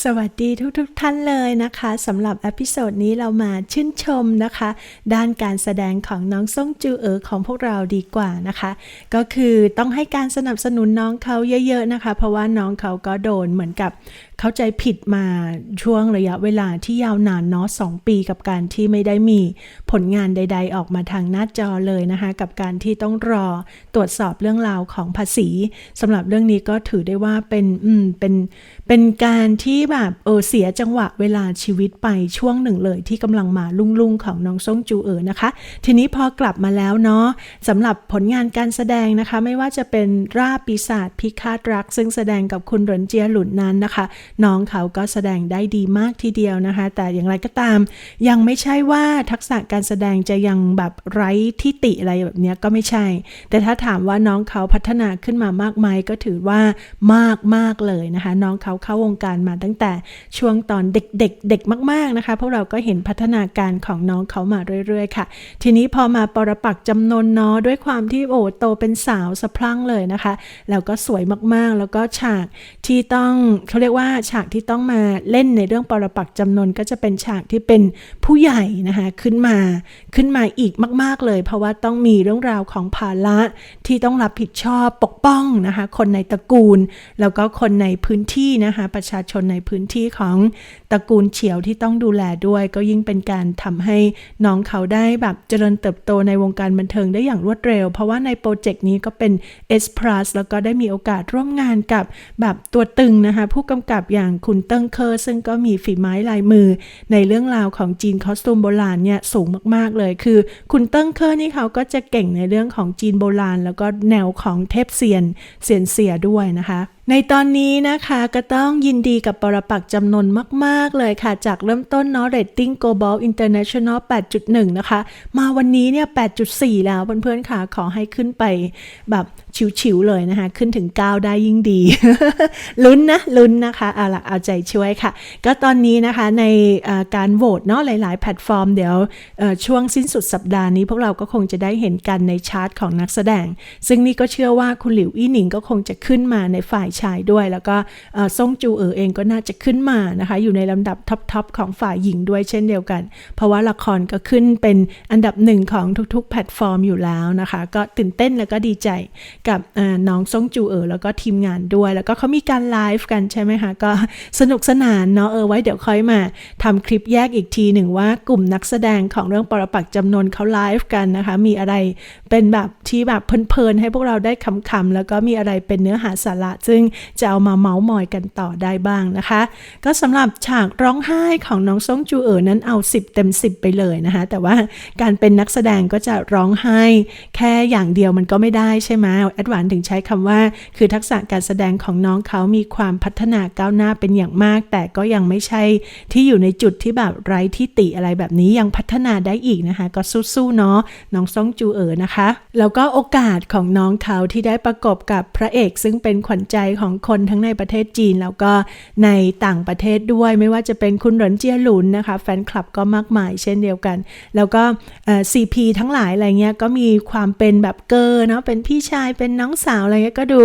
สวัสดีทุกๆทท่านเลยนะคะสำหรับอพิโซดนี้เรามาชื่นชมนะคะ ด้านการแสดงของน้องซ่งจูเอ๋อของพวกเราดีกว่านะคะ ก็คือต้องให้การสนับสนุนน้องเขาเยอะ ๆนะคะ เพราะว่าน้องเขาก็โดนเหมือนกับ เข้าใจผิดมาช่วงระยะเวลาที่ยาวนานเนาะสองปีกับการที่ไม่ได้มีผลงานใด ๆ ออกมาทางหน้าจอเลยนะคะ กับการที่ต้องรอตรวจสอบเรื่องราวของภาษีสำหรับเรื่องนี้ก็ถือได้ว่าเป็นอืมเป็นเป็นการที่แบบเออเสียจังหวะเวลาชีวิตไปช่วงหนึ่งเลยที่กำลังมาลุ่งๆของน้องซ่งจูเอ๋อนะคะ ทีนี้พอกลับมาแล้วเนาะสำหรับผลงานการแสดงนะคะ ไม่ว่าจะเป็นราปีศาจพิฆาตรัก ซึ่งแสดงกับคุณหรินเจียหลุนนั้นนะคะน้องเขาก็แสดงได้ดีมากทีเดียวนะคะ แต่อย่างไรก็ตาม ยังไม่ใช่ว่าทักษะการแสดงจะยังแบบไร้ที่ติอะไรแบบนี้ก็ไม่ใช่ แต่ถ้าถามว่าน้องเขาพัฒนาขึ้นมามากไหมก็ถือว่ามากมากเลยนะคะ น้องเขาเข้าวงการมาตั้งแต่ช่วงตอนเด็กๆเเด็กมาก ๆนะคะพวกเราก็เห็นพัฒนาการของน้องเขามาเรื่อยๆ ค่ะ ทีนี้พอมาปรปักจำนนเนาะด้วยความที่โอ้โตเป็นสาวสะพรั่งเลยนะคะ แล้วก็สวยมากๆ แล้วก็ฉากที่ต้องเขาเรียกว่าฉากที่ต้องมาเล่นในเรื่องปรปักจำนนก็จะเป็นฉากที่เป็นผู้ใหญ่นะคะขึ้นมาขึ้นมาอีกมาก ๆเลย เพราะว่าต้องมีเรื่องราวของภาระที่ต้องรับผิดชอบปกป้องนะคะคนในตระกูล แล้วก็คนในพื้นที่นะคะประชาชนในพื้นที่ของตระกูลเฉียวที่ต้องดูแลด้วย ก็ยิ่งเป็นการทำให้น้องเขาได้แบบเจริญเติบโตในวงการบันเทิงได้อย่างรวดเร็ว เพราะว่าในโปรเจกต์นี้ก็เป็น S Plus แล้วก็ได้มีโอกาสร่วมงานกับแบบตัวตึงนะคะผู้กำกับอย่างคุณเติ้งเคอร์ซึ่งก็มีฝีไม้ลายมือ ในเรื่องราวของจีนคอสตูมโบราณเนี่ยสูงมากๆเลย คือ คุณเติ้งเคอร์นี่เขาก็จะเก่งในเรื่องของจีนโบราณ แล้วก็แนวของเทพเซียนเซียนเสียด้วยนะคะ ในตอนนี้นะคะก็ต้องยินดีกับปรปักจำนวนมาก ๆ เลยค่ะ จากเริ่มต้นเนาะเรตติ้ง global international 8.1 นะคะ มาวันนี้เนี่ย 8.4 แล้วเพื่อนๆค่ะ ขอให้ขึ้นไปแบบฉิวๆเลยนะคะ ขึ้นถึง 9 ได้ยิ่งดี ลุ้นนะ ลุ้นนะคะ เอาละเอาใจช่วยค่ะ ก็ตอนนี้นะคะในการโหวตเนาะหลาย ๆ แพลตฟอร์มเดี๋ยวช่วงสิ้นสุดสัปดาห์นี้พวกเราก็คงจะได้เห็นกันในชาร์ตของนักแสดง ซึ่งนี่ก็เชื่อว่าคุณหลิวอี้หนิงก็คงจะขึ้นมาในฝ่ายชายด้วย แล้วก็ซ่งจูเอ๋อเองก็น่าจะขึ้นมานะคะ อยู่ในลำดับท็อปๆของฝ่ายหญิงด้วยเช่นเดียวกัน เพราะว่าละครก็ขึ้นเป็นอันดับหนึ่งของทุกๆ แพลตฟอร์มอยู่แล้วนะคะ ก็ตื่นเต้นแล้วก็ดีใจกับน้องซ่งจูเอ๋อแล้วก็ทีมงานด้วย แล้วก็เขามีการไลฟ์กันใช่ไหมคะ ก็สนุกสนานเนาะเออไว้เดี๋ยวค่อยมาทำคลิปแยกอีกทีหนึ่งว่ากลุ่มนักแสดงของเรื่องปรปักษ์จำนวนเขาไลฟ์กันนะคะ มีอะไรเป็นแบบที่แบบเพลินๆให้พวกเราได้คำๆแล้วก็มีอะไรเป็นเนื้อหาสาระซึ่งจะเอามาเมาส์มอยกันต่อได้บ้างนะคะ ก็สำหรับฉากร้องไห้ของน้องซ่งจูเอ๋อนั้นเอา 10 เต็ม 10 ไปเลยนะคะ แต่ว่าการเป็นนักแสดงก็จะร้องไห้ แค่อย่างเดียวมันก็ไม่ได้ใช่ไหมแอดวานถึงใช้คำว่า คือทักษะการแสดงของน้องเขามีความพัฒนาก้าวหน้าเป็นอย่างมาก แต่ก็ยังไม่ใช่ที่อยู่ในจุดที่แบบไร้ที่ติอะไรแบบนี้ยังพัฒนาได้อีกนะคะ ก็สู้ๆเนาะน้องซ่งจูเอ๋อนะคะ แล้วก็โอกาสของน้องเขาที่ได้ประกบกับพระเอก ซึ่งเป็นขวัญใจของคนทั้งในประเทศจีนแล้วก็ในต่างประเทศด้วย ไม่ว่าจะเป็นคุณหรินเจียหลุนนะคะแฟนคลับก็มากมายเช่นเดียวกัน แล้วก็ซีพีทั้งหลายอะไรเงี้ยก็มีความเป็นแบบเกอร์เนาะเป็นพี่ชายเป็นน้องสาวอะไรเงี้ยก็ดู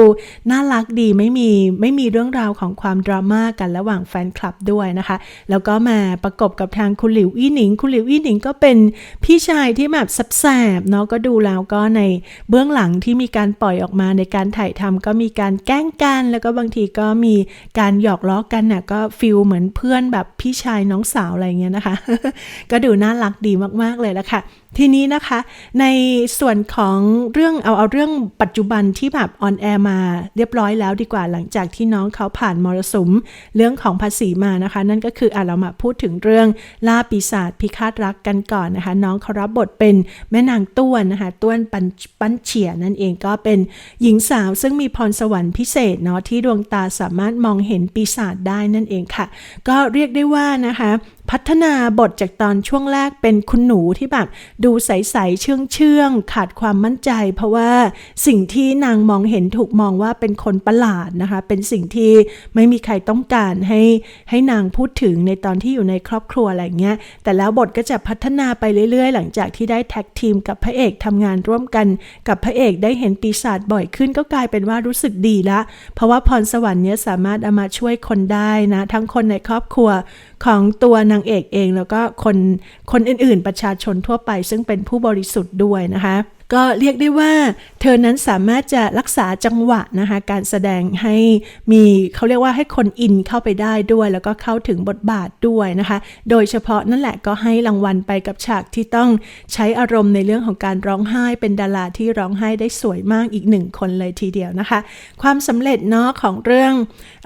น่ารักดีไม่มีไม่มีเรื่องราวของความดราม่ากันระหว่างแฟนคลับด้วยนะคะ แล้วก็มาประกบกับทางคุณหลิวอี้หนิง คุณหลิวอี้หนิงก็เป็นพี่ชายที่แบบแสบเนาะก็ดูแล้วก็ในเบื้องหลังที่มีการปล่อยออกมาในการถ่ายทำก็มีการแกล้งกันแล้วก็บางทีก็มีการหยอกล้อกันน่ะก็ฟิลเหมือนเพื่อนแบบพี่ชายน้องสาวอะไรเงี้ยนะคะ ก็ดูน่ารักดีมากๆเลยละค่ะทีนี้นะคะในส่วนของเรื่องเอาเอาเรื่องปัจจุบันที่แบบออนแอร์มาเรียบร้อยแล้วดีกว่าหลังจากที่น้องเขาผ่านมรสุมเรื่องของภาษีมานะคะ นั่นก็คืออะเรามาพูดถึงเรื่องล่าปีศาจพิฆาตรักกันก่อนนะคะ น้องเขารับบทเป็นแม่นางต้วนนะคะต้วนปันปันเฉียนั่นเองก็เป็นหญิงสาวซึ่งมีพรสวรรค์พิเศษเนาะที่ดวงตาสามารถมองเห็นปีศาจได้นั่นเองค่ะ ก็เรียกได้ว่านะคะ พัฒนาบทจากตอนช่วงแรกเป็นคุณหนูที่แบบดูใสๆเชื่องเชื่องๆขาดความมั่นใจ เพราะว่าสิ่งที่นางมองเห็นถูกมองว่าเป็นคนประหลาดนะคะ เป็นสิ่งที่ไม่มีใครต้องการให้ให้นางพูดถึงในตอนที่อยู่ในครอบครัวอะไรเงี้ยแต่แล้วบทก็จะพัฒนาไปเรื่อย ๆ หลังจากที่ได้แท็กทีมกับพระเอกทำงานร่วมกันกับพระเอกได้เห็นปีศาจบ่อยขึ้นก็กลายเป็นว่ารู้สึกดีละ เพราะว่าพรสวรรค์เนี้ยสามารถเอามาช่วยคนได้นะ ทั้งคนในครอบครัวของตัวนางเอกเองแล้วก็คนคนอื่นๆ ประชาชนทั่วไป ซึ่งเป็นผู้บริสุทธิ์ด้วยนะคะ ก็เรียกได้ว่า เธอนั้นสามารถจะรักษาจังหวะนะคะการแสดงให้มีเขาเรียกว่าให้คนอินเข้าไปได้ด้วย แล้วก็เข้าถึงบทบาทด้วยนะคะ โดยเฉพาะนั่นแหละก็ให้รางวัลไปกับฉากที่ต้องใช้อารมณ์ในเรื่องของการร้องไห้เป็นดาราที่ร้องไห้ได้สวยมากอีกหนึ่งคนเลยทีเดียวนะคะ ความสำเร็จเนาะของเรื่อง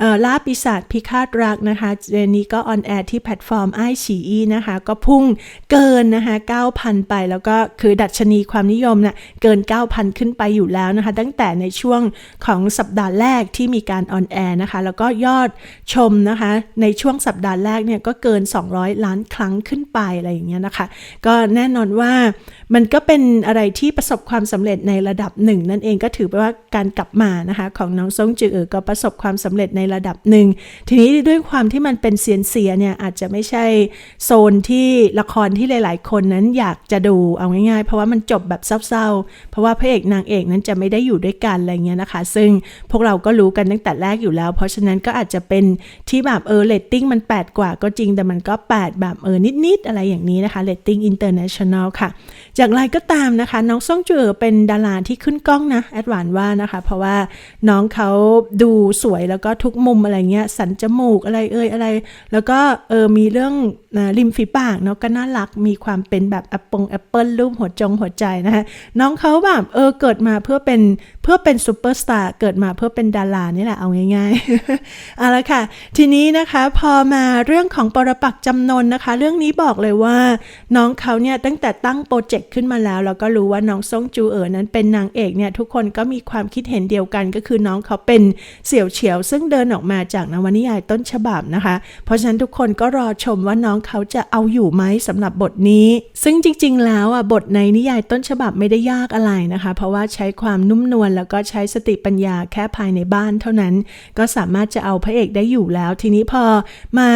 ออล่าปีศาจพิฆาตรักนะคะเรนนี้ก็ออนแอร์ที่แพลตฟอร์มไอฉีอีนะคะ ก็พุ่งเกินนะคะ9,000 ไปแล้วก็คือดัชนีความนิยมนะ่ะเกิน 9,000 ขึ้นไปอยู่แล้วนะคะ ตั้งแต่ในช่วงของสัปดาห์แรกที่มีการออนแอร์นะคะ แล้วก็ยอดชมนะคะ ในช่วงสัปดาห์แรกเนี่ยก็เกิน 200 ล้านครั้งขึ้นไปอะไรอย่างเงี้ยนะคะ ก็แน่นอนว่ามันก็เป็นอะไรที่ประสบความสำเร็จในระดับหนึ่งนั่นเองก็ถือว่าการกลับมานะคะ ของน้องซงจือเอ๋อก็ประสบความสำเร็จในระดับหนึ่งทีนี้ด้วยความที่มันเป็นเสียนเสียเนี่ยอาจจะไม่ใช่โซนที่ละครที่หลาย ๆ คนนั้นอยากจะดูเอาง่ายๆ เพราะว่ามันจบแบบเศร้าๆเพราะว่าพระเอกนางเอกนั้นจะไม่ได้อยู่ด้วยกันอะไรเงี้ยนะคะ ซึ่งพวกเราก็รู้กันตั้งแต่แรกอยู่แล้ว เพราะฉะนั้นก็อาจจะเป็นที่แบบเออเรตติ้งมัน 8 กว่าก็จริง แต่มันก็ 8 แบบเออนิดๆอะไรอย่างนี้นะคะเรตติ้งอินเตอร์เนชั่นแนลค่ะ จากไรก็ตามนะคะ น้องซ่องจือเป็นดาราที่ขึ้นกล้องนะแอดวานว่านะคะ เพราะว่าน้องเขาดูสวยแล้วก็ทุกมุมอะไรเงี้ยสันจมูกอะไรเอ่ยอะไร แล้วก็เออมีเรื่องริมฝีปากเนาะก็น่ารักมีความเป็นแบบแอปปงแอปเปิลรูปหัวจงหัวใจนะคะน้องเขาแบบเออเกิดมาเพื่อเป็นเพื่อเป็นซูเปอร์สตาร์เกิดมาเพื่อเป็นดารานี่แหละเอาง่ายๆเอาละค่ะ ทีนี้นะคะพอมาเรื่องของปรปักจำนนนะคะ เรื่องนี้บอกเลยว่า น้องเขาเนี่ยตั้งแต่ตั้งโปรเจกต์ขึ้นมาแล้วแล้วก็รู้ว่าน้องซ่งจูเอ๋อนั้นเป็นนางเอกเนี่ยทุกคนก็มีความคิดเห็นเดียวกันก็คือน้องเขาเป็นเสี่ยวเฉียว ซึ่งเดินออกมาจากนวนิยายต้นฉบับนะคะ เพราะฉะนั้นทุกคนก็รอชมว่าน้องเขาจะเอาอยู่ไหมสำหรับบทนี้ ซึ่งจริง ๆ แล้วอะบทในนิยายต้นฉบับไม่ได้ยากอะไรนะคะ เพราะว่าใช้ความนุ่มนวลแล้วก็ใช้สติปัญญาแค่ภายในบ้านเท่านั้น ก็สามารถจะเอาพระเอกได้อยู่แล้ว ทีนี้พอมา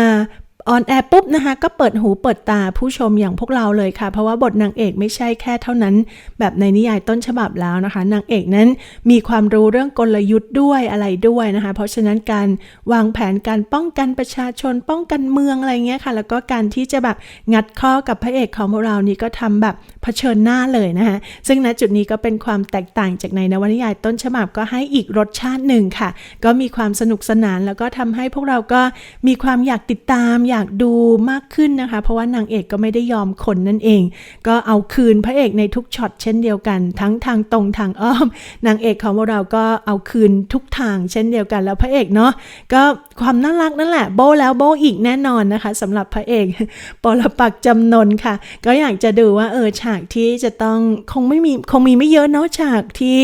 ออนแอร์ปุ๊บนะคะ ก็เปิดหูเปิดตาผู้ชมอย่างพวกเราเลยค่ะ เพราะว่าบทนางเอกไม่ใช่แค่เท่านั้น แบบในนิยายต้นฉบับแล้วนะคะ นางเอกนั้นมีความรู้เรื่องกลยุทธ์ด้วยอะไรด้วยนะคะ เพราะฉะนั้นการวางแผนการป้องกันประชาชนป้องกันเมืองอะไรเงี้ยค่ะ แล้วก็การที่จะแบบงัดข้อกับพระเอกของพวกเรานี่ก็ทำแบบเผชิญหน้าเลยนะคะซึ่งณจุดนี้ก็เป็นความแตกต่างจากในนวนิยายต้นฉบับก็ให้อีกรสชาติหนึ่งค่ะ ก็มีความสนุกสนานแล้วก็ทำให้พวกเราก็มีความอยากติดตามอยากดูมากขึ้นนะคะ เพราะว่านางเอกก็ไม่ได้ยอมคนนั่นเอง ก็เอาคืนพระเอกในทุกช็อตเช่นเดียวกัน ทั้งทางตรงทางอ้อม นางเอกของพวกเราก็เอาคืนทุกทางเช่นเดียวกันแล้วพระเอกเนาะก็ความน่ารักนั่นแหละโบแล้วโบอีกแน่นอนนะคะสำหรับพระเอกปรปักจำนนค่ะ ก็อยากจะดูว่าเออฉากที่จะต้องคงไม่มีคงมีไม่เยอะเนาะฉากที่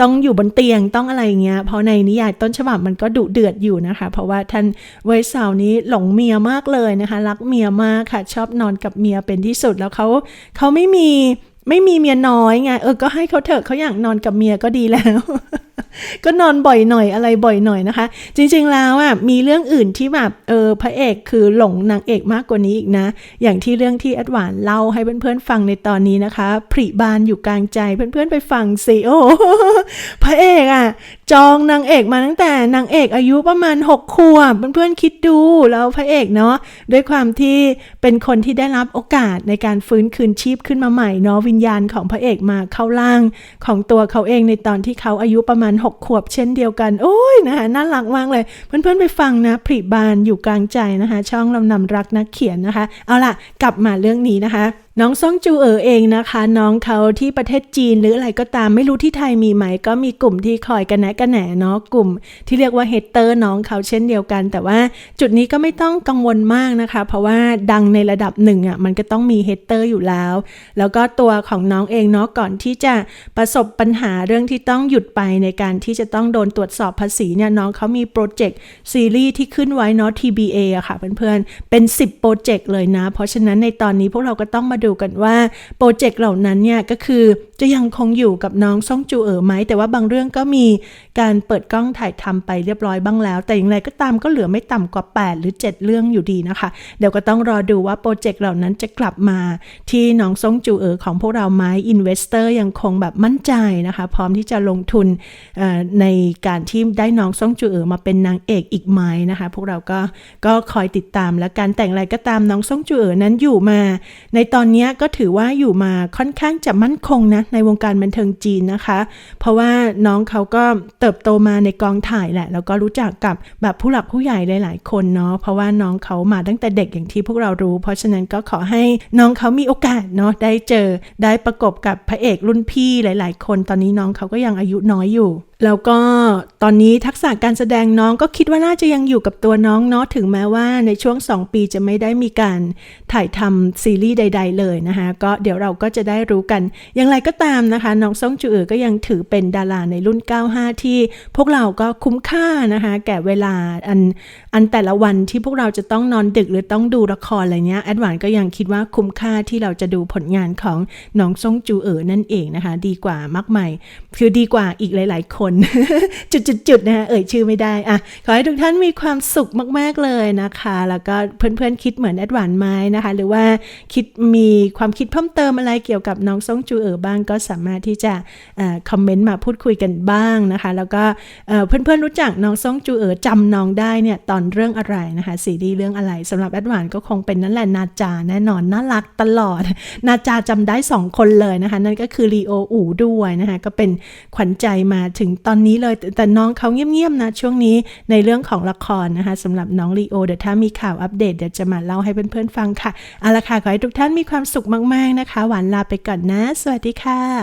ต้องอยู่บนเตียงต้องอะไรเงี้ยเพราะในนิยายต้นฉบับมันก็ดุเดือดอยู่นะคะ เพราะว่าท่านเวสาวนี้หลงเมียมากเลยนะคะ รักเมียมากค่ะ ชอบนอนกับเมียเป็นที่สุดแล้วเขาเขาไม่มีไม่มีเมียน้อยไงเออก็ให้เขาเถอะเขาอยากนอนกับเมียก็ดีแล้ว ก็นอนบ่อยหน่อยอะไรบ่อยหน่อยนะคะ จริงๆแล้วอะมีเรื่องอื่นที่แบบเออพระเอกคือหลงนางเอกมากกว่านี้อีกนะ อย่างที่เรื่องที่แอดวานเล่าให้เพื่อนๆฟังในตอนนี้นะคะผริบานอยู่กลางใจเพื่อนๆไปฟังสิโอ้พระเอกอะจองนางเอกมาตั้งแต่นางเอกอายุประมาณ6ขวบเพื่อนๆคิดดูแล้วพระเอกเนาะด้วยความที่เป็นคนที่ได้รับโอกาสในการฟื้นคืนชีพขึ้นมาใหม่เนาะวิญญาณของพระเอกมาเข้าร่างของตัวเขาเองในตอนที่เขาอายุประมาณ6 ขวบเช่นเดียวกัน โอ้ยนะคะน่ารักมากเลย เพื่อนๆไปฟังนะผริบานอยู่กลางใจนะคะ ช่องลำนำรักนักเขียนนะคะ เอาล่ะ กลับมาเรื่องนี้นะคะ น้องซ่องจูเอ๋อเองนะคะ น้องเขาที่ประเทศจีนหรืออะไรก็ตามไม่รู้ที่ไทยมีไหม ก็มีกลุ่มที่คอยกันแนะกันแหนเนาะกลุ่ม ที่เรียกว่าเฮเตอร์น้องเขาเช่นเดียวกัน แต่ว่าจุดนี้ก็ไม่ต้องกังวลมากนะคะ เพราะว่าดังในระดับหนึ่งอะมันก็ต้องมีเฮเตอร์อยู่แล้ว แล้วก็ตัวของน้องเองเนาะก่อนที่จะประสบปัญหาเรื่องที่ต้องหยุดไปในการที่จะต้องโดนตรวจสอบภาษีเนี่ยน้องเขามีโปรเจกต์ซีรีส์ที่ขึ้นไว้เนาะ TBA อะค่ะเพื่อนๆเป็น 10โปรเจกต์เลยนะ เพราะฉะนั้นในตอนนี้พวกเราก็ต้องมาดูกันว่าโปรเจกต์เหล่านั้นเนี่ยก็คือจะยังคงอยู่กับน้องซ่องจูเอ๋อไหม แต่ว่าบางเรื่องก็มีการเปิดกล้องถ่ายทำไปเรียบร้อยบ้างแล้ว แต่อย่างไรก็ตามก็เหลือไม่ต่ำกว่า 8 หรือ 7 เรื่องอยู่ดีนะคะ เดี๋ยวก็ต้องรอดูว่าโปรเจกต์เหล่านั้นจะกลับมาที่น้องซ่องจูเอ๋อของพวกเราไหมอินเวสเตอร์ยังคงแบบมั่นใจนะคะ พร้อมที่จะลงทุนในการที่ได้น้องซ่องจูเอ๋อมาเป็นนางเอกอีกไหมนะคะ พวกเราก็ก็คอยติดตามและการแต่งอะไรก็ตามน้องซ่องจูเอ๋อนั้นอยู่มา ในตอนนี้ก็ถือว่าอยู่มาค่อนข้างจะมั่นคงนะในวงการบันเทิงจีนนะคะ เพราะว่าน้องเขาก็เติบโตมาในกองถ่ายแหละ แล้วก็รู้จักกับแบบผู้หลักผู้ใหญ่หลาย ๆ คนเนาะเพราะว่าน้องเขามาตั้งแต่เด็กอย่างที่พวกเรารู้ เพราะฉะนั้นก็ขอให้น้องเขามีโอกาสเนาะได้เจอได้ประกบกับพระเอกรุ่นพี่หลาย ๆ คน ตอนนี้น้องเขาก็ยังอายุน้อยอยู่ แล้วก็ตอนนี้ทักษะการแสดงน้องก็คิดว่าน่าจะยังอยู่กับตัวน้องเนาะถึงแม้ว่าในช่วง 2 ปีจะไม่ได้มีการถ่ายทำซีรีส์ใด ๆ เลยนะคะ ก็เดี๋ยวเราก็จะได้รู้กัน อย่างไรก็ตามนะคะ น้องซ่งจูเอ๋อก็ยังถือเป็นดาราในรุ่น 95 ที่พวกเราก็คุ้มค่านะคะ แก่เวลาอันอันแต่ละวันที่พวกเราจะต้องนอนดึกหรือต้องดูละครอะไรเนี้ยแอดวานก็ยังคิดว่าคุ้มค่าที่เราจะดูผลงานของน้องซ่งจูเอ๋อนั่นเองนะคะ ดีกว่ามากมายคือดีกว่าอีกหลาย ๆ คนจุดๆๆนะคะเอ่ยชื่อไม่ได้อะขอให้ทุกท่านมีความสุขมากๆเลยนะคะ แล้วก็เพื่อนๆคิดเหมือนแอดวานไหมนะคะ หรือว่าคิดมีความคิดเพิ่มเติมอะไรเกี่ยวกับน้องซ่งจูเอ๋อบ้างก็สามารถที่จะอ่อคอมเมนต์มาพูดคุยกันบ้างนะคะ แล้วก็เพื่อนๆรู้จักน้องซ่งจูเอ๋อจำน้องได้เนี่ยตอนเรื่องอะไรนะคะซีรีเรื่องอะไรสำหรับแอดวานก็คงเป็นนั่นแหละนาจาแน่นอนน่ารักตลอด นาจาจำได้ 2 คนเลยนะคะ นั่นก็คือลีโออูด้วยนะคะ ก็เป็นขวัญใจมาถึงตอนนี้เลยแต่แต่น้องเขาเงียบๆนะ ช่วงนี้ในเรื่องของละครนะคะสำหรับน้องลีโอเดี๋ยวถ้ามีข่าวอัปเดตเดี๋ยวจะมาเล่าให้เพื่อนๆฟังค่ะเอาละค่ะขอให้ทุกท่านมีความสุขมากๆนะคะ หวานลาไปก่อนนะ สวัสดีค่ะ